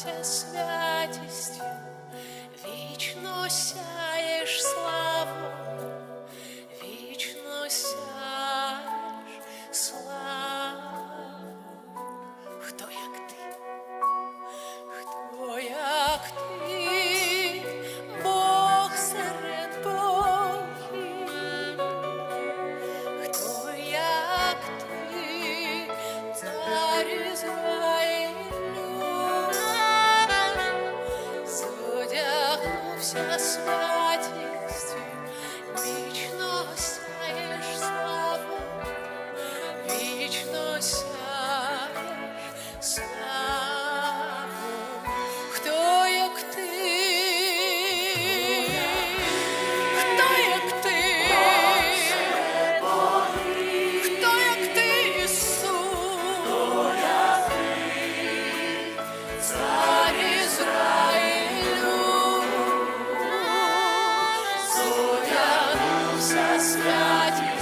слався святістю, вічно сяєш славу, вічно сяєш славу, хто як ти. Святі